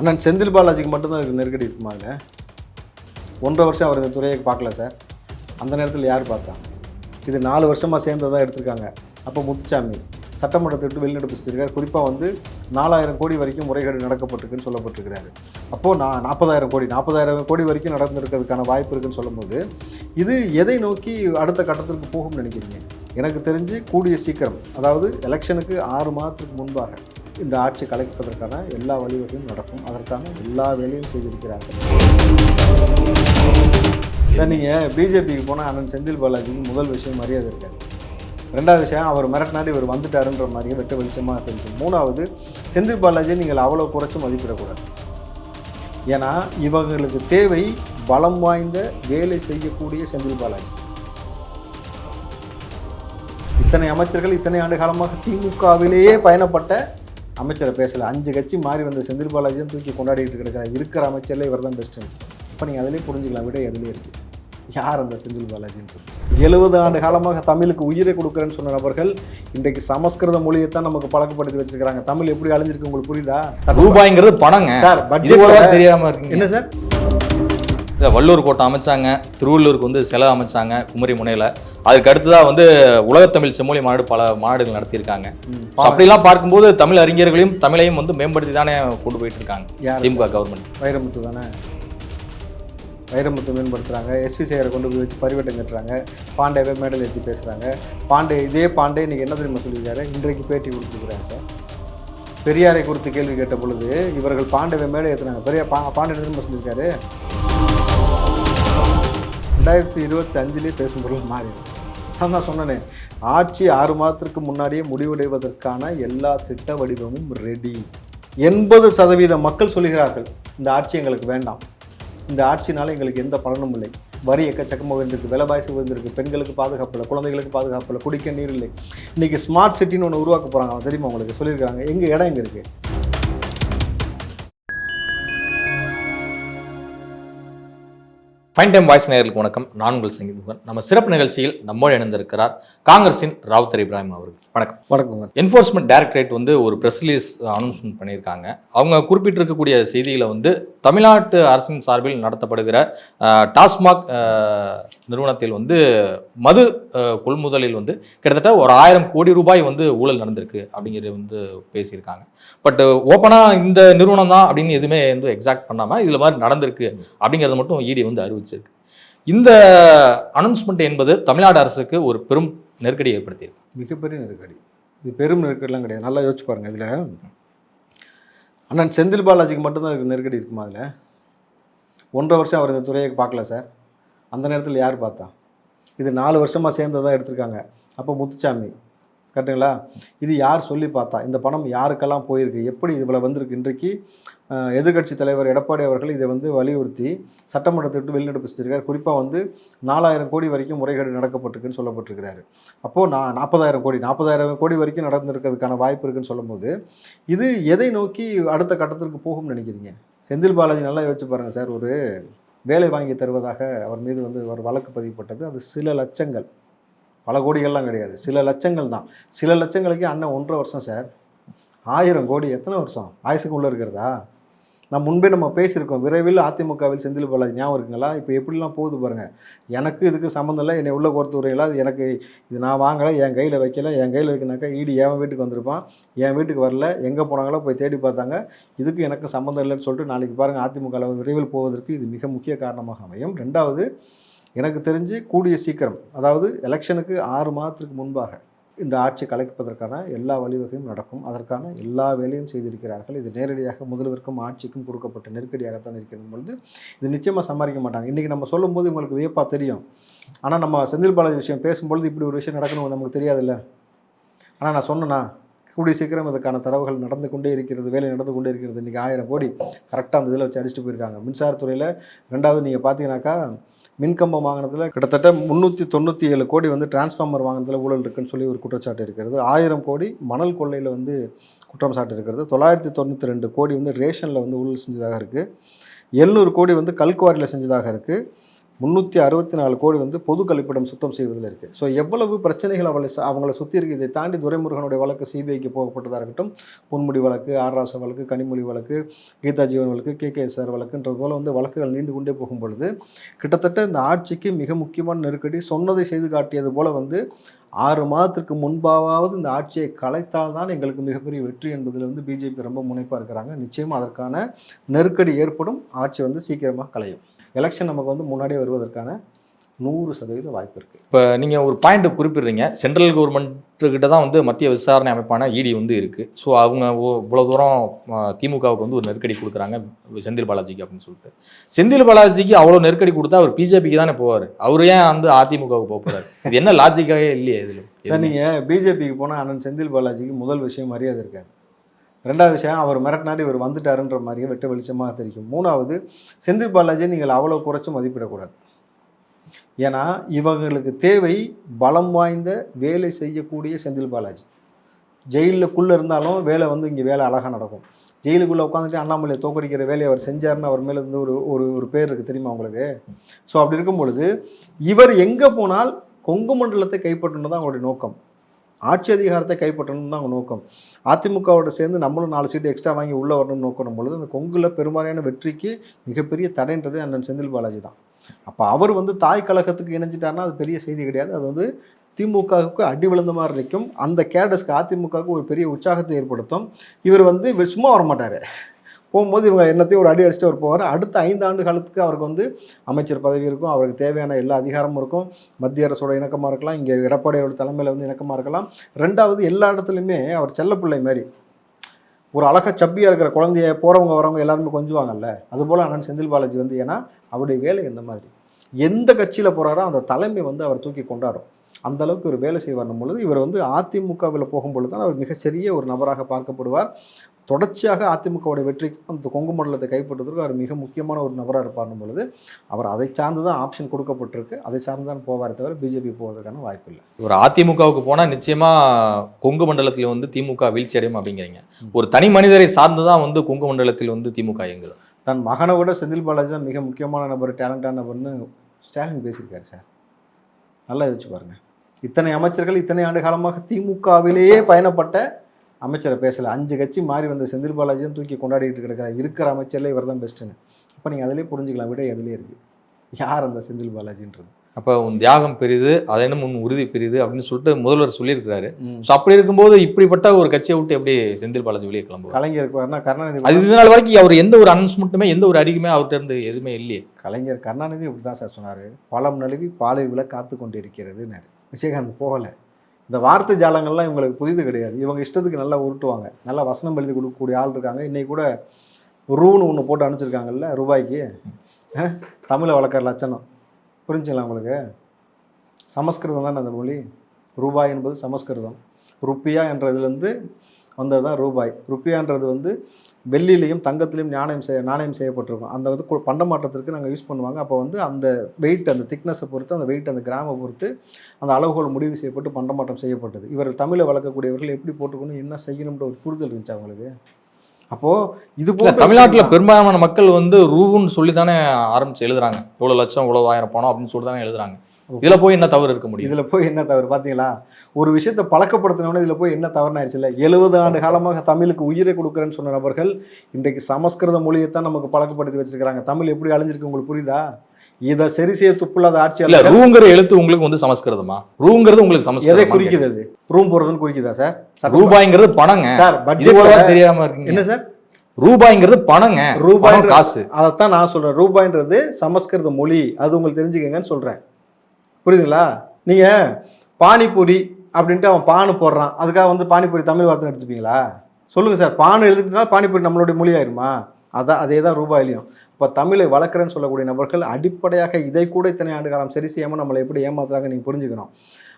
அண்ணன் செந்தில் பாலாஜிக்கு மட்டும்தான் இதுக்கு நெருக்கடி இருக்குமா அதில் ஒன்றரை வருஷம் அவர் இந்த துறையை பார்க்கல சார். அந்த நேரத்தில் யார் பார்த்தா? இது நாலு வருஷமாக சேர்ந்ததாக எடுத்திருக்காங்க. அப்போ முத்துச்சாமி சட்டமன்றத்தை விட்டு வெளிநடப்பு செஞ்சிருக்காரு குறிப்பாக வந்து நாலாயிரம் கோடி வரைக்கும் முறைகேடு நடக்கப்பட்டிருக்குன்னு சொல்லப்பட்டிருக்கிறாரு. அப்போது நான் நாற்பதாயிரம் கோடி நாற்பதாயிரம் கோடி வரைக்கும் நடந்திருக்கிறதுக்கான வாய்ப்பு இருக்குன்னு சொல்லும்போது இது எதை நோக்கி அடுத்த கட்டத்திற்கு போகும்னு நினைக்கிறீங்க? எனக்கு தெரிஞ்சு கூடிய சீக்கிரம் அதாவது எலெக்ஷனுக்கு ஆறு மாதத்துக்கு முன்பாக இந்த ஆட்சி கலைப்பதற்கான எல்லா வழிவகையும் நடக்கும். அதற்கான எல்லா வேலையும் செய்திருக்கிறார்கள். சார் நீங்கள் பிஜேபிக்கு போனால் அண்ணன் செந்தில் பாலாஜிக்கு முதல் விஷயம் மரியாதை இருக்காது. ரெண்டாவது விஷயம் அவர் மிரட்டினாடி இவர் வந்துட்டாருன்ற மாதிரியே வெட்ட வெளிச்சமாக தெரியும் மூணாவது செந்தில் பாலாஜியை நீங்கள் அவ்வளோ குறைச்சி மதிப்பிடக்கூடாது. ஏன்னா இவங்களுக்கு தேவை பலம் வாய்ந்த வேலை செய்யக்கூடிய செந்தில் பாலாஜி. இத்தனை அமைச்சர்கள் இத்தனை ஆண்டு காலமாக திமுகவிலேயே பயணப்பட்ட அமைச்சரை பேசல. அஞ்சு கட்சி மாறி வந்த செந்தில் பாலாஜியும் தூக்கி கொண்டாடிட்டு இருக்கிற இருக்கிற அமைச்சர்ல இவர் தான் பெஸ்ட்டு இப்போ நீங்கள் அதிலே புரிஞ்சுக்கலாம். விட அதிலே இருக்குது யார் அந்த செந்தில் பாலாஜின்றது எழுபது ஆண்டு காலமாக தமிழுக்கு உயிரை கொடுக்குறேன்னு சொன்ன நபர்கள் இன்றைக்கு சமஸ்கிருத மொழியை தான் நமக்கு பழக்கப்படுத்தி வச்சிருக்காங்க தமிழ் எப்படி அழிஞ்சிருக்கு உங்களுக்கு புரியுதா? ரூபாய்ங்கிறது பணங்க. சார் பட்ஜெட் தெரியாம இருக்குங்க. என்ன சார்? வள்ளூர் கோட்டை அமைச்சாங்க திருவள்ளூருக்கு வந்து சிலை அமைச்சாங்க குமரி முனையில. அதுக்கு அடுத்ததா வந்து உலகத்தமிழ் செம்மொழி மாநாடு பல மாநாடுகள் நடத்தியிருக்காங்க. அப்படிலாம் பார்க்கும்போது தமிழ் அறிஞர்களையும் தமிழையும் வந்து மேம்படுத்தி தானே கொண்டு போயிட்டு இருக்காங்க திமுக கவர்மெண்ட் வைரமுத்து தானே? வைரமுத்து மேம்படுத்துகிறாங்க எஸ்வி சேகரை கொண்டு போய் வச்சு பரிவட்டம் கட்டுறாங்க. பாண்டேவை மேடல் ஏற்றி பேசுகிறாங்க பாண்டே இதே பாண்டே இன்னைக்கு என்ன தெரியுமா சொல்லியிருக்காரு? இன்றைக்கு பேட்டி கொடுத்துருக்குறாங்க சார். பெரியாரை குறித்து கேள்வி கேட்ட பொழுது இவர்கள் பாண்டவை மேடை ஏற்றுனாங்க பெரிய பா பாண்டே தெரியுமா சொல்லியிருக்காரு? ரெண்டாயிரத்தி இருபத்தி அஞ்சுலேயே பேசும் பொருள் மாறி நான் தான் சொன்னேனே ஆட்சி ஆறு மாதத்திற்கு முன்னாடியே முடிவடைவதற்கான எல்லா திட்ட வடிவமும் ரெடி எண்பது சதவீத மக்கள் சொல்லுகிறார்கள் இந்த ஆட்சி எங்களுக்கு வேண்டாம். இந்த ஆட்சினால் எங்களுக்கு எந்த பலனும் இல்லை. வரி எக்கச்சக்கமாக இருந்திருக்கு விலைவாசி உயர்ந்திருக்கு பெண்களுக்கு பாதுகாப்பு இல்லை குழந்தைகளுக்கு பாதுகாப்பு இல்லை குடிக்க நீர் இல்லை. இன்றைக்கி ஸ்மார்ட் சிட்டின்னு ஒன்று உருவாக்க போகிறாங்க தெரியுமா உங்களுக்கு? சொல்லியிருக்காங்க எங்கள் இடம் எங்கே இருக்குது ஃபைன் டைம் வாய்ஸ் நேயர்களுக்கு வணக்கம். நான் உங்கள் சங்கீத் முகன் நம்ம சிறப்பு நிகழ்ச்சியில் நம்மோடு இணைந்திருக்கிறார் காங்கிரசின் ராவுத்தர் இப்ராஹிம் அவர்கள். வணக்கம். வணக்கங்க என்ஃபோர்ஸ்மெண்ட் டைரக்டரேட் வந்து ஒரு ப்ரெஸ் ரிலீஸ் அனௌன்ஸ்மெண்ட் பண்ணியிருக்காங்க. அவங்க குறிப்பிட்டிருக்கக்கூடிய செய்தியில் வந்து தமிழ்நாட்டு அரசின் சார்பில் நடத்தப்படுகிற டாஸ்மாக் நிறுவனத்தில் வந்து மது கொள்முதலில் வந்து கிட்டத்தட்ட ஒரு ஆயிரம் கோடி ரூபாய் வந்து ஊழல் நடந்திருக்கு அப்படிங்கிறது வந்து பேசியிருக்காங்க. பட் ஓப்பனாக இந்த நிறுவனம் தான் அப்படின்னு எதுவுமே வந்து எக்ஸாக்ட் பண்ணாமல் இதில் மாதிரி நடந்திருக்கு அப்படிங்கிறத மட்டும் இடி வந்து அறிவிச்சிருக்கு. இந்த அனௌன்ஸ்மெண்ட் என்பது தமிழ்நாடு அரசுக்கு ஒரு பெரும் நெருக்கடி ஏற்படுத்தியிருக்கு. மிகப்பெரிய நெருக்கடி. இது பெரும் நெருக்கடிலாம் கிடையாது. நல்லா யோசிச்சு பாருங்கள் இதில். அண்ணன் செந்தில் பாலாஜிக்கு மட்டும்தான் நெருக்கடி இருக்குமா அதில்? ஒன்றரை வருஷம் அவர் இந்த துறையை பார்க்கல சார். அந்த நேரத்தில் யார் பார்த்தா? இது நாலு வருஷமாக சேர்ந்ததாக எடுத்திருக்காங்க. அப்போ முத்துச்சாமி கரெக்டுங்களா இது யார் சொல்லி பார்த்தா? இந்த பணம் யாருக்கெல்லாம் போயிருக்கு? எப்படி இவ்வளோ வந்திருக்கு? இன்றைக்கு எதிர்க்கட்சி தலைவர் எடப்பாடி அவர்கள் இதை வந்து வலியுறுத்தி சட்டமன்றத்தை விட்டு வெளிநடப்பு குறிப்பாக வந்து நாலாயிரம் கோடி வரைக்கும் முறைகேடு நடக்கப்பட்டிருக்குன்னு சொல்லப்பட்டிருக்கிறாரு. அப்போது நான் நாற்பதாயிரம் கோடி நாற்பதாயிரம் கோடி வரைக்கும் நடந்திருக்கிறதுக்கான வாய்ப்பு இருக்குன்னு சொல்லும்போது இது எதை நோக்கி அடுத்த கட்டத்திற்கு போகும்னு நினைக்கிறீங்க? செந்தில் பாலாஜி நல்லா யோசிச்சு பாருங்க சார் ஒரு வேலை வாங்கி தருவதாக அவர் மீது வந்து ஒரு வழக்கு பதிவுப்பட்டது அது சில லட்சங்கள். பல கோடிகள்லாம் கிடையாது. சில லட்சங்கள் தான். சில லட்சங்களுக்கு அண்ணன் ஒன்றரை வருஷம் சார். ஆயிரம் கோடி. எத்தனை வருஷம்? ஆயுசுக்கு உள்ளே இருக்கிறதா? நான் முன்பே நம்ம பேசியிருக்கோம். விரைவில் அதிமுகவில் செந்தில் பாலாஜி ஞாபகம் இருக்குங்களா? இப்போ எப்படிலாம் போகுது பாருங்கள் எனக்கு இதுக்கு சம்மந்தம் இல்லை. என்னை உள்ள கோர்த்துறையில அது எனக்கு இது நான் வாங்கலை. என் கையில் வைக்கல. என் கையில் வைக்கினாக்கா ஈடி என் வீட்டுக்கு வந்திருப்பான். என் வீட்டுக்கு வரல. எங்கே போனாங்களோ போய் தேடி பார்த்தாங்க. இதுக்கு எனக்கு சம்மந்தம் இல்லைன்னு சொல்லிட்டு நாளைக்கு பாருங்கள் அதிமுக விரைவில் போவதற்கு இது மிக முக்கிய காரணமாக அமையும். ரெண்டாவது எனக்கு தெரிஞ்சு கூடிய சீக்கிரம் அதாவது எலெக்ஷனுக்கு ஆறு மாதத்துக்கு முன்பாக இந்த ஆட்சி கலைப்பதற்கான எல்லா வழிவகையும் நடக்கும். அதற்கான எல்லா வேலையும் செய்திருக்கிறார்கள். இது நேரடியாக முதல்வருக்கும் ஆட்சிக்கும் கொடுக்கப்பட்ட நெருக்கடியாகத்தான் இருக்கிறது பொழுது இது நிச்சயமாக சமாளிக்க மாட்டாங்க. இன்றைக்கி நம்ம சொல்லும்போது உங்களுக்கு வியப்பாக தெரியும். ஆனால் நம்ம செந்தில் பாலாஜி விஷயம் பேசும்பொழுது இப்படி ஒரு விஷயம் நடக்கணும் நமக்கு தெரியாதுல்ல. ஆனால் நான் சொன்னேன்னா கூடிய சீக்கிரம் இதுக்கான தரவுகள் நடந்து கொண்டே இருக்கிறது வேலை நடந்து கொண்டே இருக்கிறது. இன்றைக்கி ஆயிரம் கோடி கரெக்டாக அந்த இதில் வச்சு அடிச்சுட்டு போயிருக்காங்க. மின்சாரத்துறையில் ரெண்டாவது நீங்கள் பார்த்தீங்கன்னாக்கா மின்கம்பம் வாங்கினதில் கிட்டத்தட்ட முந்நூற்றி தொண்ணூற்றி ஏழு கோடி வந்து டிரான்ஸ்ஃபார்மர் வாங்கினதில் ஊழல் இருக்குன்னு சொல்லி ஒரு குற்றச்சாட்டு இருக்கிறது. ஆயிரம் கோடி மணல் கொள்ளையில் வந்து குற்றம் சாட்டு இருக்கிறது. தொள்ளாயிரத்தி தொண்ணூற்றி ரெண்டு கோடி வந்து ரேஷனில் வந்து ஊழல் செஞ்சதாக இருக்குது எழுநூறு கோடி வந்து கல்குவாரியில் செஞ்சதாக இருக்குது முந்நூற்றி அறுபத்தி நாலு கோடி வந்து பொது கழிப்பிடம் சுத்தம் செய்வதில் இருக்குது ஸோ எவ்வளவு பிரச்சனைகள் அவளை ச- அவங்கள சுற்றி இருக்குது இதை தாண்டி துரைமுருகனுடைய வழக்கு சிபிஐக்கு போகப்பட்டதாக இருக்கட்டும் பொன்முடி வழக்கு ஆர் ராசா வழக்கு கனிமொழி வழக்கு கீதா ஜீவன் வழக்கு கே கே சார் வழக்குன்றது போல் வந்து வழக்குகள் நீண்டு கொண்டே போகும் பொழுது கிட்டத்தட்ட இந்த ஆட்சிக்கு மிக முக்கியமான நெருக்கடி சொன்னதை செய்து காட்டியது போல் வந்து ஆறு மாதத்திற்கு முன்பாவது இந்த ஆட்சியை கலைத்தால் தான் எங்களுக்கு மிகப்பெரிய வெற்றி என்பதில் வந்து பிஜேபி ரொம்ப முனைப்பாக இருக்கிறாங்க. நிச்சயமாக அதற்கான நெருக்கடி ஏற்படும். ஆட்சி வந்து சீக்கிரமாக கலையும். எலெக்ஷன் நமக்கு வந்து முன்னாடியே வருவதற்கான நூறு சதவீத வாய்ப்பு இருக்குது இப்போ நீங்கள் ஒரு பாயிண்ட் குறிப்பிடுறீங்க. சென்ட்ரல் கவர்மெண்ட் கிட்ட தான் வந்து மத்திய விசாரணை அமைப்பான இடி வந்து இருக்குது ஸோ அவங்க இவ்வளவு தூரம் திமுகவுக்கு வந்து ஒரு நெருக்கடி கொடுக்குறாங்க. செந்தில் பாலாஜிக்கு அப்படின்னு சொல்லிட்டு. செந்தில் பாலாஜிக்கு அவ்வளோ நெருக்கடி கொடுத்தா அவர் பிஜேபிக்கு தானே போவார். அவர் ஏன் வந்து அதிமுகவுக்கு போக போறாரு? இது என்ன லாஜிக்காவே இல்லையே இதில்? சார் நீங்கள் பிஜேபிக்கு போனால் அண்ணன் செந்தில் பாலாஜிக்கு முதல் விஷயம் மரியாதை இருக்காது. ரெண்டாவது விஷயம் அவர் மிரட்டினார் இவர் வந்துட்டாருன்ற மாதிரியே வெட்ட வெளிச்சமாக தெரிவிக்கும் மூணாவது செந்தில் பாலாஜியை நீங்கள் அவ்வளோ குறைச்சும் மதிப்பிடக்கூடாது. ஏன்னா இவங்களுக்கு தேவை பலம் வாய்ந்த வேலை செய்யக்கூடிய செந்தில் பாலாஜி. ஜெயிலுக்குள்ளே இருந்தாலும் வேலை வந்து இங்கே வேலை அழகாக நடக்கும். ஜெயிலுக்குள்ளே உட்காந்துட்டு அண்ணாமலையை தோக்கடிக்கிற வேலையை அவர் செஞ்சாருன்னு அவர் மேலே இருந்து ஒரு ஒரு ஒரு பேர் இருக்குது தெரியுமா உங்களுக்கு? ஸோ அப்படி இருக்கும் பொழுது இவர் எங்கே போனால் கொங்கு மண்டலத்தை கைப்பற்றணும் தான் அவருடைய நோக்கம். ஆட்சி அதிகாரத்தை கைப்பற்றணும் தான் நோக்கம். அதிமுகவோட சேர்ந்து நம்மளும் நாலு சீட்டு எக்ஸ்ட்ரா வாங்கி உள்ளே வரணும்னு நோக்கணும் பொழுது அந்த கொங்குல பெரும்பாலான வெற்றிக்கு மிகப்பெரிய தடைன்றது அண்ணன் செந்தில் பாலாஜி தான். அப்போ அவர் வந்து தாய் கழகத்துக்கு இணைஞ்சிட்டார்னா அது பெரிய செய்தி கிடையாது. அது வந்து திமுகவுக்கு அடி விழுந்த மாதிரி இருக்கும் அந்த கேடஸ்க்கு அதிமுகவுக்கு ஒரு பெரிய உற்சாகத்தை ஏற்படுத்தும். இவர் வந்து சும்மா வர மாட்டார் போகும்போது இவங்க என்னத்தையும் ஒரு அடி அடிச்சுட்டு அவர் போவார். அடுத்த ஐந்து ஆண்டு காலத்துக்கு அவருக்கு வந்து அமைச்சர் பதவி இருக்கும். அவருக்கு தேவையான எல்லா அதிகாரமும் இருக்கும். மத்திய அரசோட இணக்கமாக இருக்கலாம். இங்கே எடப்பாடியோட தலைமையில் வந்து இணக்கமாக இருக்கலாம். ரெண்டாவது எல்லா இடத்துலையுமே அவர் செல்லப்பிள்ளை மாதிரி. ஒரு அழகா சப்பியாக இருக்கிற குழந்தைய போகிறவங்க வரவங்க எல்லாருமே கொஞ்சுவாங்கல்ல. அதுபோல் அண்ணன் செந்தில் பாலாஜி வந்து ஏன்னா அவருடைய வேலை எந்த மாதிரி? எந்த கட்சியில் போகிறாரோ அந்த தலைமை வந்து அவர் தூக்கி கொண்டாடும். அந்த அளவுக்கு ஒரு வேலை செய்வார். பொழுது இவர் வந்து அதிமுகவில் போகும்பொழுது தான் அவர் மிகச்சிறிய ஒரு நபராக பார்க்கப்படுவார். தொடர்ச்சியாக அதிமுகவுடைய வெற்றிக்கு அந்த கொங்கு மண்டலத்தை கைப்பற்றுவதற்கு அவர் மிக முக்கியமான ஒரு நபராக இருப்பார்னும் பொழுது அவர் அதை சார்ந்து தான் ஆப்ஷன் கொடுக்கப்பட்டிருக்கு. அதை சார்ந்து தான் போவாரே தவிர பிஜேபி போவதற்கான வாய்ப்பு இல்லை. ஒரு அதிமுகவுக்கு போனால் நிச்சயமா கொங்கு மண்டலத்தில் வந்து திமுக வீழ்ச்சி அடையும் அப்படிங்கிறீங்க. ஒரு தனி மனிதரை சார்ந்து தான் வந்து கொங்கு மண்டலத்தில் வந்து திமுக இயங்குது. தன் மகனை விட செந்தில் பாலாஜி தான் மிக முக்கியமான நபர் டேலண்டான நபர்னு ஸ்டாலின் பேசியிருக்காரு சார். நல்லா யோசிச்சு பாருங்க. இத்தனை அமைச்சர்கள் இத்தனை ஆண்டு காலமாக திமுகவிலேயே பயணப்பட்ட அமைச்சரை பேசல. அஞ்சு கட்சி மாறி வந்த செந்தில் பாலாஜியும் தூக்கி கொண்டாடிட்டு கிடக்காரு இருக்கிற அமைச்சர்ல இவர் தான் பெஸ்ட்டுன்னு அப்போ நீங்கள் அதிலே புரிஞ்சுக்கலாம். விட எதுலேயே இருக்குது யார் அந்த செந்தில் பாலாஜின்றது? அப்போ உன் தியாகம் பெரிது அதனும் உன் உறுதி பெரிது அப்படின்னு சொல்லிட்டு முதல்வர் சொல்லியிருக்கிறாரு. ஸோ அப்படி இருக்கும்போது இப்படிப்பட்ட ஒரு கட்சியை விட்டு எப்படி செந்தில் பாலாஜி வெளியே கிளம்புவார்? கலைஞர் கருணாநிதி அது இது நாள் வரைக்கும் அவர் எந்த ஒரு அனௌன்ஸ்மெண்ட்டுமே எந்த ஒரு அறிகுமே அவர்கிட்ட இருந்து எதுவுமே இல்லையே. கலைஞர் கருணாநிதி இப்படி தான் சார் சொன்னார். பழம் நழுவி பாலை விழ காத்து கொண்டு இருக்கிறதுன்னாரு விஜயகாந்த் போகலை. இந்த வார்த்தை ஜாலங்கள்லாம் இவங்களுக்கு புதிது கிடையாது. இவங்க இஷ்டத்துக்கு நல்லா உருட்டுவாங்க. நல்லா வசனம் எழுதி கொடுக்கக்கூடிய ஆள் இருக்காங்க. இன்னைக்கு கூட ரூன்னு ஒன்று போட்டு அனுப்பிச்சிருக்காங்கல்ல ரூபாய்க்கு. தமிழை வளர்க்குற லட்சணம். புரிஞ்சுங்களா உங்களுக்கு? சமஸ்கிருதம் தானே அந்த மொழி? ரூபாய் என்பது சமஸ்கிருதம். ருப்பியா என்றதுலேருந்து வந்தது தான் ரூபாய். ருப்பியான்றது வந்து வெள்ளிலையும் தங்கத்திலையும் நாணயம் செய்ய நாணயம் செய்யப்பட்டிருக்கும். அந்த வந்து பண்டமாற்றத்திற்கு நாங்கள் யூஸ் பண்ணுவாங்க. அப்போ வந்து அந்த வெயிட் அந்த திக்னஸை பொறுத்து அந்த வெயிட் அந்த கிராமை பொறுத்து அந்த அளவுகோல் முடிவு செய்யப்பட்டு பண்டமாற்றம் செய்யப்பட்டது. இவர் தமிழை வளர்க்கக்கூடியவர்கள் எப்படி போட்டுக்கணும் என்ன செய்யணும்ன்ற ஒரு புரிதல் இருந்துச்சு அவங்களுக்கு. அப்போது இது போல தமிழ்நாட்டுல பெரும்பாலான மக்கள் வந்து ரூன்னு சொல்லி தானே ஆரம்பிச்சு எழுதுறாங்க. இவ்வளவு லட்சம் இவ்வளவு ஆயிரம் பணம் அப்படின்னு சொல்லி தானே எழுதுறாங்க. இதுல போய் என்ன தவறு இருக்க முடியும்? இதுல போய் என்ன தவறு? பாத்தீங்களா? ஒரு விஷயத்தை பழக்கப்படுத்தினோட இதுல போய் என்ன தவறுன்னு ஆயிடுச்சுல்ல எழுபது ஆண்டு காலமாக தமிழுக்கு உயிரை கொடுக்குறேன்னு சொன்ன நபர்கள் இன்றைக்கு சமஸ்கிருத மொழியைத்தான் நமக்கு பழக்கப்படுத்தி வச்சிருக்காங்க தமிழ் எப்படி அழிஞ்சிருக்கு உங்களுக்கு புரியுதா? இதை சரி செய்ய இல்ல ஆட்சியாளர் ரூங்கிற எழுத்து உங்களுக்கு வந்து சமஸ்கிருதமா? ரூங்கிறது உங்களுக்கு எதை சமஸ்கிருதம் குறிக்குது அது? ரூம் போறதுன்னு குறிக்குதா சார்? ரூபாய்ங்கிறது பணங்க. சார் பட்ஜெட் தெரியாம இருக்கீங்க. என்ன சார்? ரூபாய்ங்கிறது பணங்க. ரூபாய் காசு. அதைத்தான் நான் சொல்றேன். ரூபாய்ன்றது சமஸ்கிருத மொழி. அது உங்களுக்கு தெரிஞ்சுக்கங்கன்னு சொல்றேன். புரியுதுங்களா? நீங்க பானிபூரி அப்படின்ட்டு அவன் பானு போடுறான். அதுக்காக வந்து பானிபூரி தமிழ் வார்த்தை எடுத்துப்பீங்களா? சொல்லுங்க சார். பானு எழுதிட்டுனா பானிபூரி நம்மளுடைய மொழி ஆயிருமா அதான் அதே தான் ரூபாயிலையும். இப்போ தமிழை வளர்க்குறேன்னு சொல்லக்கூடிய நபர்கள் அடிப்படையாக இதை கூட இத்தனை ஆண்டு காலம் சரி செய்யாம நம்மளை எப்படி ஏமாத்துறாங்க நீங்க புரிஞ்சுக்கணும்.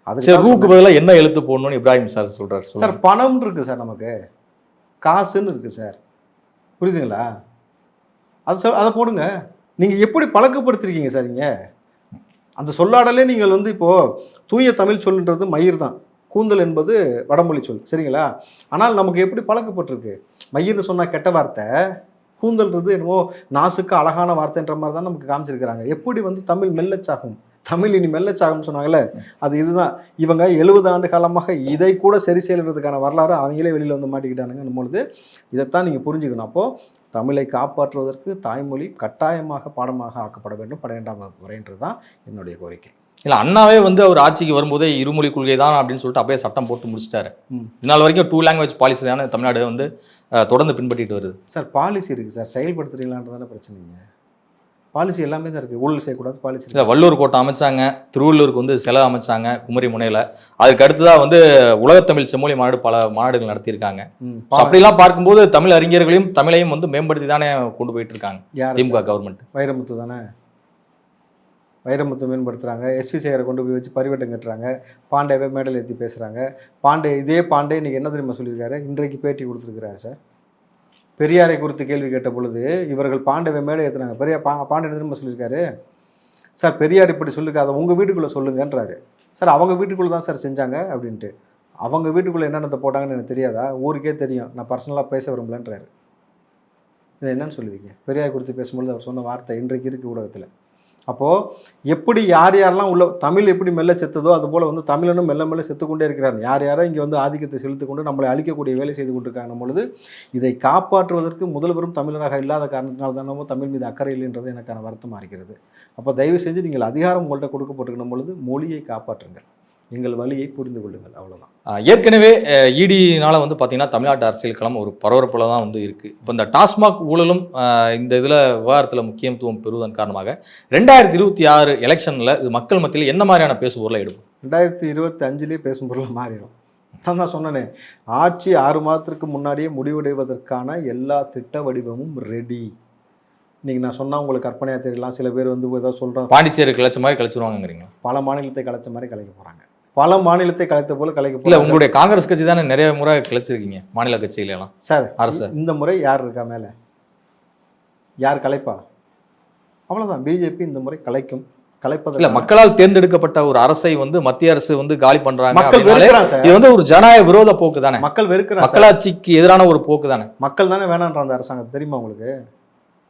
சரி தான் ரூக்கு சொன்னேன். பதிலா என்ன எழுத்து போடணும்னு இப்ராஹிம் சார் சொல்றாரு. சார். பணம் இருக்கு சார் நமக்கு. காசுன்னு இருக்கு சார். புரியுதுங்களா? அது சொல் அதை போடுங்க. நீங்க எப்படி பழக்கப்படுத்திருக்கீங்க சார் நீங்க அந்த சொல்லாடலே நீங்கள் வந்து இப்போது தூய தமிழ் சொல்ன்றது மயிர் தான் கூந்தல் என்பது வடமொழி சொல் சரிங்களா? ஆனால் நமக்கு எப்படி பழக்கப்பட்டிருக்கு? மயிர்னு சொன்னால் கெட்ட வார்த்தை கூந்தல்ன்றது என்னவோ நாசுக்கு அழகான வார்த்தைன்ற மாதிரி தான் நமக்கு காமிச்சிருக்கிறாங்க. எப்படி வந்து தமிழ் மெல்லச்சாகும்? தமிழ் இனி மெல்லச்சாகும்னு சொன்னாங்கல்ல? அது இதுதான். இவங்க எழுபது ஆண்டு காலமாக இதை கூட சரி செய்யறதுக்கான வரலாறு அவங்களே வெளியில் வந்து மாட்டிக்கிட்டானுங்கன்னும் பொழுது. இதைத்தான் நீங்கள் புரிஞ்சுக்கணும். அப்போது தமிழை காப்பாற்றுவதற்கு தாய்மொழி கட்டாயமாக பாடமாக ஆக்கப்பட வேண்டும். பன்னிரெண்டாம் வகுப்பு வரைன்றது தான் என்னுடைய கோரிக்கை. இல்ல அண்ணாவே வந்து அவர் ஆட்சிக்கு வரும்போதே இருமொழி கொள்கை தான் அப்படின்னு சொல்லிட்டு அப்படியே சட்டம் போட்டு முடிச்சிட்டாரு. இதனால் வரைக்கும் டூ லாங்குவேஜ் பாலிசி தானே தமிழ்நாடு வந்து தொடர்ந்து பின்பற்றிட்டு வருது. சார் பாலிசி இருக்குது சார். செயல்படுத்துறீங்களான்றதான பிரச்சனைங்க. பாலிசி எல்லாமே தான் இருக்குது ஊழல் செய்யக்கூடாது பாலிசி இல்ல. வள்ளூர் கோட்டை அமைச்சாங்க திருவள்ளூருக்கு வந்து சிலை அமைச்சாங்க குமரி முனையில. அதுக்கு அடுத்ததா வந்து உலகத்தமிழ் செம்மொழி மாநாடு பல மாநாடுகள் நடத்தியிருக்காங்க. அப்படிலாம் பார்க்கும்போது தமிழ் அறிஞர்களையும் தமிழையும் வந்து மேம்படுத்தி தானே கொண்டு போயிட்டு இருக்காங்க திமுக கவர்மெண்ட் வைரமுத்து தானே? வைரமுத்து மேம்படுத்துகிறாங்க எஸ்வி சேகரை கொண்டு போய் வச்சு பரிவட்டம் கட்டுறாங்க. பாண்டேவை மேடல் ஏற்றி பேசுகிறாங்க பாண்டே இதே பாண்டே இன்னைக்கு என்ன தெரியுமா சொல்லியிருக்காரு? இன்றைக்கு பேட்டி கொடுத்துருக்கிறாரு சார். பெரியாரை குறித்து கேள்வி கேட்ட பொழுது இவர்கள் பாண்டவை மேலே ஏற்றுனாங்க பெரிய பா பாண்டியன் திரும்ப சொல்லியிருக்காரு. சார் பெரியார் இப்படி சொல்லுங்க அதை உங்கள் வீட்டுக்குள்ளே சொல்லுங்கன்றாரு. சார் அவங்க வீட்டுக்குள்ளே தான் சார் செஞ்சாங்க அப்படின்ட்டு. அவங்க வீட்டுக்குள்ளே என்னென்னத்தை போட்டாங்கன்னு எனக்கு தெரியாதா? ஊருக்கே தெரியும். நான் பர்சனலாக பேச விரும்பலன்றாரு. இதை என்னன்னு சொல்லுவீங்க? பெரியார் குறித்து பேசும்பொழுது அவர் சொன்ன வார்த்தை இன்றைக்கு இருக்குது ஊடகத்தில். அப்போது எப்படி யார் யாரெல்லாம் உள்ள தமிழ் எப்படி மெல்ல செத்ததோ அதுபோல் வந்து தமிழனும் மெல்ல மெல்ல செத்துக்கொண்டே இருக்கிறார். யார் யாரோ இங்கே வந்து ஆதிக்கத்தை செலுத்திக் கொண்டு நம்மளை அழிக்கக்கூடிய வேலை செய்து கொண்டிருக்காங்க. பொழுது இதை காப்பாற்றுவதற்கு முதல்வரும் தமிழராக இல்லாத காரணத்தினால் தானமோ தமிழ் மீது அக்கறை இல்லைன்றது எனக்கான வருத்தமாக இருக்கிறது. அப்போ தயவு செஞ்சு நீங்கள் அதிகாரம் உங்கள்கிட்ட கொடுக்கப்பட்டிருக்கணும் பொழுது மொழியை காப்பாற்றுங்கள். எங்கள் வழியை புரிந்து கொள்ளுங்கள். அவ்வளவுதான். ஆஹ் ஏற்கனவே இடினால வந்து பார்த்தீங்கன்னா தமிழ்நாட்டு அரசியல் களம் ஒரு பரபரப்பில் தான் வந்து இருக்குது இப்போ இந்த டாஸ்மாக் ஊழலும் இந்த இதில் விவகாரத்தில் முக்கியத்துவம் பெறுவதன் காரணமாக ரெண்டாயிரத்தி இருபத்தி ஆறு எலெக்ஷனில் இது மக்கள் மத்தியில் என்ன மாதிரியான பேசுபொருளை எடுக்கும்? ரெண்டாயிரத்தி இருபத்தி அஞ்சுலேயே பேசும் பொருளாக மாறிடும். தான் நான் சொன்னேனே ஆட்சி ஆறு மாதத்திற்கு முன்னாடியே முடிவடைவதற்கான எல்லா திட்ட வடிவமும் ரெடி இன்னைக்கு நான் சொன்னால் உங்களுக்கு கற்பனையாக தெரியலாம். சில பேர் வந்து ஏதோ சொல்கிறாங்க பாண்டிச்சேரி கிளச்ச மாதிரி கழிச்சிருவாங்கங்கிறீங்க பல மாநிலத்தை கலைச்ச மாதிரி கலைக்க போகிறாங்க பல மாநிலத்தை கலைத்த போல கலைக்க இல்லை உங்களுடைய காங்கிரஸ் கட்சி தானே நிறைய முறை கிளச்சிருக்கீங்க மாநில கட்சியில எல்லாம் சார் அரசு. இந்த முறை யார் இருக்கா மேலே? யார் கலைப்பா? அவ்வளோதான் பிஜேபி இந்த முறை கலைக்கும் இல்ல கலைப்பதில் மக்களால் தேர்ந்தெடுக்கப்பட்ட ஒரு அரசை வந்து மத்திய அரசு வந்து காலி பண்றாங்க இது வந்து ஒரு ஜனநாயக விரோத போக்கு தானே. மக்கள் வெறுக்கிறான் சார். மக்களாட்சிக்கு எதிரான ஒரு போக்கு தானே. மக்கள் தானே வேணான்ற அந்த அரசாங்கம் தெரியுமா உங்களுக்கு?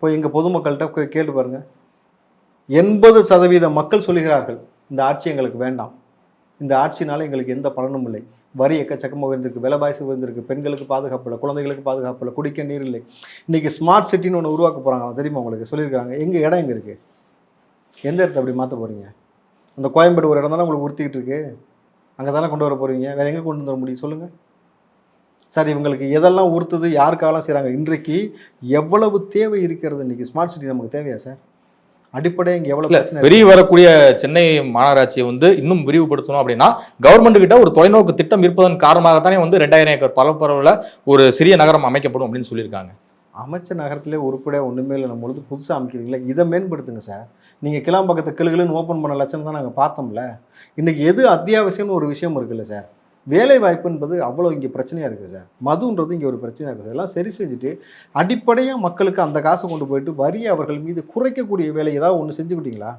போய் எங்கள் பொதுமக்கள்கிட்ட போய் கேட்டு பாருங்க. எண்பது சதவீத மக்கள் சொல்லுகிறார்கள் இந்த ஆட்சி எங்களுக்கு வேண்டாம். இந்த ஆட்சினால் எங்களுக்கு எந்த பலனும் இல்லை. வரி எக்கச்சக்கமாக உயர்ந்திருக்கு. விலைவாசி உயர்ந்திருக்கு. பெண்களுக்கு பாதுகாப்பு இல்லை. குழந்தைகளுக்கு பாதுகாப்பு இல்லை. குடிக்க நீர் இல்லை. இன்றைக்கி ஸ்மார்ட் சிட்டின்னு ஒன்று உருவாக்க போகிறாங்க தெரியுமா உங்களுக்கு? சொல்லியிருக்காங்க எங்கள் இடம் எங்கே இருக்குது எந்த இடத்த அப்படி மாற்ற போகிறீங்க அந்த கோயம்பேடு ஒரு இடம் தானே உங்களுக்கு உறுத்திக்கிட்டு இருக்கு? அங்கே தானே கொண்டு வர போகிறீங்க வேறு எங்கே கொண்டு வர முடியும்? சொல்லுங்கள் சார் இவங்களுக்கு எதெல்லாம் உறுத்துது? யாருக்காலாம் செய்கிறாங்க இன்றைக்கு எவ்வளவு தேவை இருக்கிறது இன்றைக்கி ஸ்மார்ட் சிட்டி நமக்கு தேவையா சார்? அடிப்படை இங்கே எவ்வளோ விரிவு வரக்கூடிய சென்னை மாநகராட்சியை வந்து இன்னும் விரிவுபடுத்தணும் அப்படின்னா கவர்மெண்ட் கிட்ட ஒரு தொலைநோக்கு திட்டம் இருப்பதன் காரணமாகத்தானே வந்து ரெண்டாயிரம் ஏக்கர் பரப்பளவுல ஒரு சிறிய நகரம் அமைக்கப்படும் அப்படின்னு சொல்லியிருக்காங்க. அமைச்ச நகரத்திலே உருப்படியாக ஒன்றுமே இல்லை. நம்ம பொழுது புதுசாக அமைக்கிறீங்களா இதை மேம்படுத்துங்க சார். நீங்கள் கிளாம்பக்கத்தை கிளுகிளுன்னு ஓப்பன் பண்ண லட்சம் தான் நாங்கள் பார்த்தோம்ல. இன்னைக்கு எது அத்தியாவசியம்னு ஒரு விஷயம் இருக்குல்ல சார்? வேலை வாய்ப்பு என்பது அவ்வளோ இங்கே பிரச்சனையாக இருக்குது சார். மதுன்றது இங்கே ஒரு பிரச்சனையாக இருக்குது சார். எல்லாம் சரி செஞ்சுட்டு அடிப்படையாக மக்களுக்கு அந்த காசை கொண்டு போயிட்டு வரி அவர்கள் மீது குறைக்கக்கூடிய வேலை ஏதாவது ஒன்று செஞ்சுக்கிட்டீங்களா?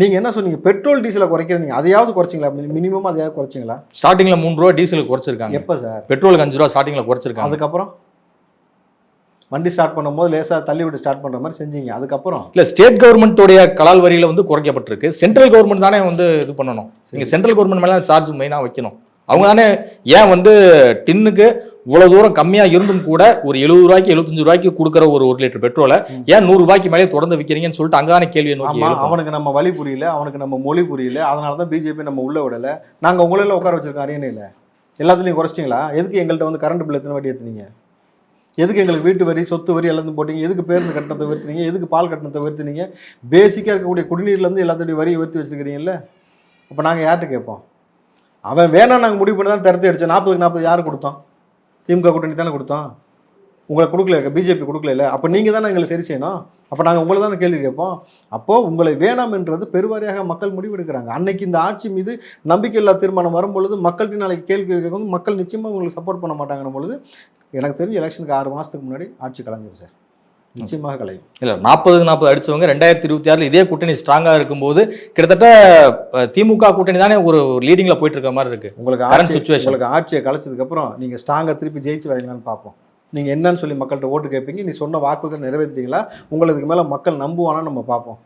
நீங்கள் என்ன சொன்னீங்க? பெட்ரோல் டீசலை குறைக்கிறீங்க அதையாவது குறைச்சிங்களா? மினிமம் அதையாவது குறைச்சிங்களா? ஸ்டார்டிங்ல மூணு ரூபா டீசலுக்கு குறைச்சிருக்காங்க. எப்போ சார்? பெட்ரோலுக்கு அஞ்சு ரூபா ஸ்டார்டிங்ல குறைச்சிருக்காங்க. அதுக்கப்புறம்? வண்டி ஸ்டார்ட் பண்ணும்போது லேசாக தள்ளி விட்டு ஸ்டார்ட் பண்ணுற மாதிரி செஞ்சீங்க. அதுக்கப்புறம்? இல்ல ஸ்டேட் கவர்மெண்ட்டோடைய கலால் வரியில வந்து குறைக்கப்பட்டிருக்கு. சென்ட்ரல் கவர்மெண்ட் தானே வந்து இது பண்ணணும். நீங்க சென்ட்ரல் கவர்மெண்ட் மேல சார்ஜ் மெயினா வைக்கணும். அவங்க தானே ஏன் வந்து டின்னுக்கு இவ்வளவு தூரம் கம்மியா இருந்தும் கூட ஒரு எழுபது ரூபாய்க்கு எழுபத்தஞ்சு ரூபாய்க்கு கொடுக்குற ஒரு ஒரு லிட்டர் பெட்ரோலை. ஏன் நூறு ரூபாய்க்கு மேலே தொடர்ந்து விற்கிறீங்கன்னு சொல்லிட்டு அங்கதானே கேள்வியை நோக்கி. அவனுக்கு நம்ம வழி புரியல அவனுக்கு நம்ம மொழி புரியல அதனால தான் பிஜேபி நம்ம உள்ள விடல. நாங்க உங்களெல்லாம் உட்கார வச்சிருக்கோம் அரியணையில். எல்லாத்துலயும் குறைச்சிட்டீங்களா? எதுக்கு எங்கள்கிட்ட வந்து கரண்ட் பில் எத்தனை வாட்டி ஏத்துனீங்க? எதுக்கு எங்களுக்கு வீட்டு வரி சொத்து வரி எல்லாத்தையும் போட்டீங்க? எதுக்கு பேருந்து கட்டணத்தை உயர்த்துனீங்க? எதுக்கு பால் கட்டணத்தை உயர்த்துனீங்க? பேசிக்காக இருக்கக்கூடிய குடிநீர்லேருந்து எல்லாத்துடைய வரி உயர்த்தி வச்சிருக்கிறீங்கல்ல? அப்போ நாங்கள் யார்கிட்ட கேட்போம்? அவன் வேணாம் நாங்கள் முடிவு பண்ணி தான் திறத்து அடிச்சோம். நாற்பதுக்கு நாற்பது யார் கொடுத்தோம்? திமுக கூட்டணி தானே கொடுத்தோம். உங்களை கொடுக்கல பிஜேபி கொடுக்கல அப்போ நீங்கள் தானே எங்களை சரி செய்யணும். அப்போ நாங்கள் உங்களை தானே கேள்வி கேட்போம். அப்போது உங்களை வேணாம் என்றது பெருவாரியாக மக்கள் முடிவெடுக்கிறாங்க. அன்னைக்கு இந்த ஆட்சி மீது நம்பிக்கையில்லா தீர்மானம் வரும்பொழுது மக்கள்கிட்ட நாளைக்கு கேள்வி கேட்கும் மக்கள் நிச்சயமாக உங்களுக்கு சப்போர்ட் பண்ண மாட்டாங்கன்னும் பொழுது எனக்கு தெரிஞ்ச எலெக்ஷனுக்கு ஆறு மாதத்துக்கு முன்னாடி ஆட்சி கலைஞ்சிரும் சார். நிச்சயமாக கலையும் இல்ல நாற்பதுக்கு நாற்பது அடிச்சவங்க ரெண்டாயிரத்தி இருபத்தி ஆறுல இதே கூட்டணி ஸ்ட்ராங்கா இருக்கும்போது கிட்டத்தட்ட திமுக கூட்டணி தானே ஒரு லீடிங்ல போயிட்டு இருக்க மாதிரி இருக்கு. உங்களுக்கு ஆட்சி situation. உங்களுக்கு ஆட்சியை கலைச்சதுக்கப்புறம் நீங்கள் ஸ்ட்ராங்காக திருப்பி ஜெயிச்சு வரீங்களான்னு பார்ப்போம். நீங்கள் என்னன்னு சொல்லி மக்கள்கிட்ட ஓட்டு கேட்பீங்க. நீ சொன்ன வாக்குறுதியை நிறைவேற்றிட்டீங்களா? உங்களுக்கு மேலே மக்கள் நம்புவானான்னு நம்ம பார்ப்போம்.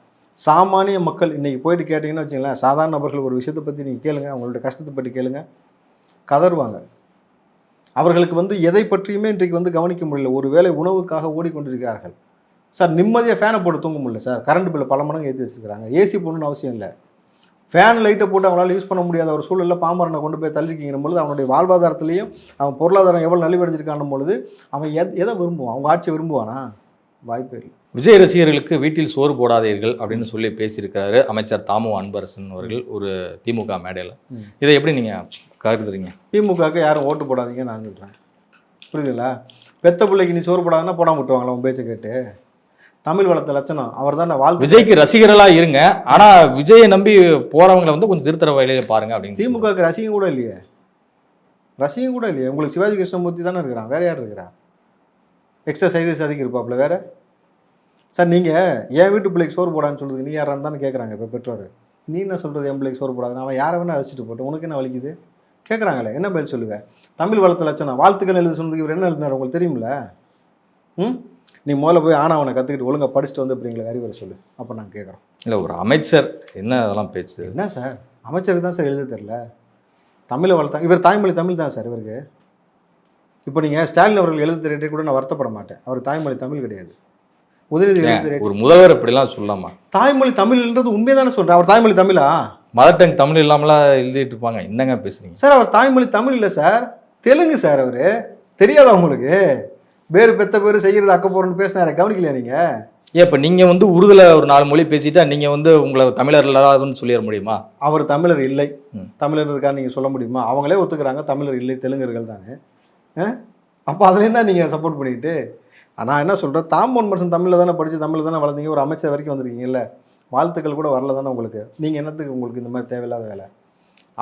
சாமானிய மக்கள் இன்றைக்கி போயிட்டு கேட்டிங்கன்னு வச்சுங்களேன் சாதாரண நபர்கள் ஒரு விஷயத்தை பற்றி நீங்கள் கேளுங்க அவங்களோட கஷ்டத்தை பற்றி கேளுங்க. கதறுவாங்க அவர்களுக்கு வந்து எதை பற்றியுமே இன்றைக்கு வந்து கவனிக்க முடியல. ஒருவேளை உணவுக்காக ஓடிக்கொண்டிருக்கிறார்கள். சார் நிம்மதியாக ஃபேனை போட்டு தூங்க முடியல சார். கரண்ட் பில்லை பல மடங்கு ஏற்றி வச்சிருக்காங்க ஏசி போடணும்னு அவசியம் இல்லை. ஃபேன் லைட்டை போட்டு அவங்களால யூஸ் பண்ண முடியாத ஒரு சூழலில் பாமரனை கொண்டு போய் தள்ளிருக்கீங்கன்னும் பொழுது அவனுடைய வாழ்வாதாரத்திலையும் அவன் பொருளாதாரம் எவ்வளோ நலிவடைஞ்சிருக்கானும் பொழுது அவன் எத் எதை விரும்புவான்? அவங்க ஆட்சியை விரும்புவானா? வாய்ப்பே இல்லை. விஜய் ரசிகர்களுக்கு வீட்டில் சோறு போடாதீர்கள் அப்படின்னு சொல்லி பேசியிருக்கிறாரு அமைச்சர் தாமு அன்பரசன் அவர்கள் ஒரு திமுக மேடையில். இதை எப்படி நீங்க கருதுறீங்க? திமுகவுக்கு யாரும் ஓட்டு போடாதீங்க நான் சொல்கிறேன் புரியுதுங்களா? பெத்த பிள்ளைக்கு நீ சோறு போடாதுன்னா போடாம விட்டுவாங்களா உன் பேச்சை கேட்டு? தமிழ் வளர்த்த லட்சணம். அவர் தான் வாழ்க்கை விஜய்க்கு ரசிகர்களா இருங்க. ஆனா விஜயை நம்பி போறவங்களை வந்து கொஞ்சம் திருத்தர வழியில பாருங்க அப்படின்னு திமுகவுக்கு ரசிகம் கூட இல்லையே. ரசிகம் கூட இல்லையே. உங்களுக்கு சிவாஜி கிருஷ்ணமூர்த்தி தானே இருக்கிறான். வேற யார் இருக்கிறா? எக்ஸ்ட்ரா சைதஸ் அதிகம் இருப்பாப்புல வேற? சார் நீங்கள் என் வீட்டு பிள்ளைக்கு சோறு போடான்னு சொல்றது நீ யாரான்னு தானே கேட்குறாங்க இப்போ பெற்றோர். நீ என்ன சொல்கிறது என் பிள்ளைக்கு சோறு போடாதுன்னு? அவன் யாரை வேணா ரசிச்சுட்டு போட்டு உனக்கு என்ன வலிக்குது? கேட்குறாங்களே என்ன பதில் சொல்லுவேன் தமிழ் வளர்த்த லட்சணம். வாழ்த்துக்கள் எழுத சொன்னதுக்கு இவர் என்ன எழுதினார் உங்களுக்கு தெரியுமில்ல ம்? நீ முதல்ல போய் ஆனாவனை கற்றுக்கிட்டு ஒழுங்கா படிச்சுட்டு வந்து எங்களுக்கு அறிவுரை சொல்லு. அப்போ நாங்கள் கேட்குறோம் இல்ல ஒரு அமைச்சர் என்ன அதெல்லாம் பேச்சு? என்ன சார்? அமைச்சருக்கு தான் சார் எழுத தெரில தமிழை வளர்த்தா இவர் தாய்மொழி தமிழ் தான் சார் இவருக்கு. இப்போ நீங்கள் ஸ்டாலின் அவர்கள் எழுத தெரியட்டே கூட நான் வருத்தப்பட மாட்டேன். அவர் தாய்மொழி தமிழ் கிடையாது. உதயநிதி ஒரு முதல்வர் இப்படிலாம் சொல்லலாமா? தாய்மொழி தமிழ்ன்றது உண்மையை தானே சொல்கிறேன் அவர் தாய்மொழி தமிழா? மதர் டங் தமிழ் இல்லாமலாம் எழுதிட்டு இருப்பாங்க. என்னங்க பேசுறீங்க? சார் அவர் தாய்மொழி தமிழ் இல்லை சார். தெலுங்கு சார் அவர். தெரியாதா உங்களுக்கு? பேரு பெத்த பேர் செய்கிறது அக்க போறோன்னு பேசினாரு கவனிக்கலையா நீங்கள் ஏன் இப்ப நீங்க வந்து உருதுல ஒரு நாலு மொழி பேசிட்டா நீங்க வந்து உங்களை தமிழர் இல்லாதன்னு சொல்லிட முடியுமா? அவர் தமிழர் இல்லை. ம். தமிழர்ன்றதுக்காக நீங்கள் சொல்ல முடியுமா? அவங்களே ஒத்துக்கிறாங்க தமிழர் இல்லை தெலுங்கர்கள் தானே. அப்போ அதுலேயும் தான் நீங்கள் சப்போர்ட் பண்ணிக்கிட்டு? நான் என்ன சொல்கிறேன் தாம்பன் மனுஷன் தமிழில் தானே படித்து தமிழில் தானே வளர்ந்தீங்க ஒரு அமைச்சர் வரைக்கும் வந்திருக்கீங்கல்ல. வாழ்த்துக்கள் கூட வரல தானே உங்களுக்கு. நீங்கள் என்னத்துக்கு உங்களுக்கு இந்த மாதிரி தேவையில்லாத வேலை?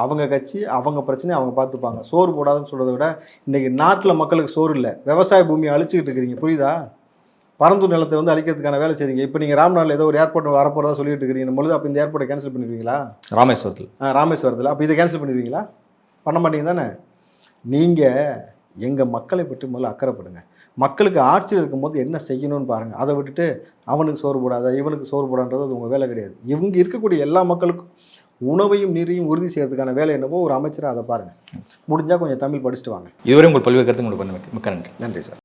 அவங்க கட்சி அவங்க பிரச்சனை அவங்க பார்த்துப்பாங்க. சோறு போடாதுன்னு சொல்கிறத விட இன்றைக்கி நாட்டில் மக்களுக்கு சோறு இல்லை. விவசாய பூமியை அழிச்சிக்கிட்டு இருக்கிறீங்க புரியுதா? பரந்தூர் நிலத்தை வந்து அழிக்கிறதுக்கான வேலை செய்றீங்க. இப்போ நீங்கள் ராம்நாட்டில் ஏதோ ஒரு ஏர்போர்ட் வரப்போறதா சொல்லிட்டு இருக்கிறீங்க. பொழுது அப்போ இந்த ஏர்போர்ட்டை கேன்சல் பண்ணிடுவீங்களா? ராமேஸ்வரத்தில். ஆ, ராமேஸ்வரத்தில். அப்போ இதை கேன்சல் பண்ணிடுவீங்களா? பண்ண மாட்டீங்க தானே? நீங்கள் எங்கள் மக்களை பற்றி முதல்ல அக்கறைப்படுங்க. மக்களுக்கு ஆட்சியில் இருக்கும்போது என்ன செய்யணும்னு பாருங்கள் அதை விட்டுட்டு அவனுக்கு சோறு போடாத இவனுக்கு சோறு போடான்றது அது உங்கள் வேலை கிடையாது. இவங்க இருக்கக்கூடிய எல்லா மக்களுக்கும் உணவையும் நீரையும் உறுதி செய்யறதுக்கான வேலை என்னவோ ஒரு அமைச்சராக அதை பாருங்கள் முடிஞ்சால் கொஞ்சம் தமிழ் படிச்சுட்டு வாங்க. இதுவரை உங்கள் பல்வேறு கருத்து உங்களுக்கு பண்ண மிக்க நன்றி. நன்றி சார்.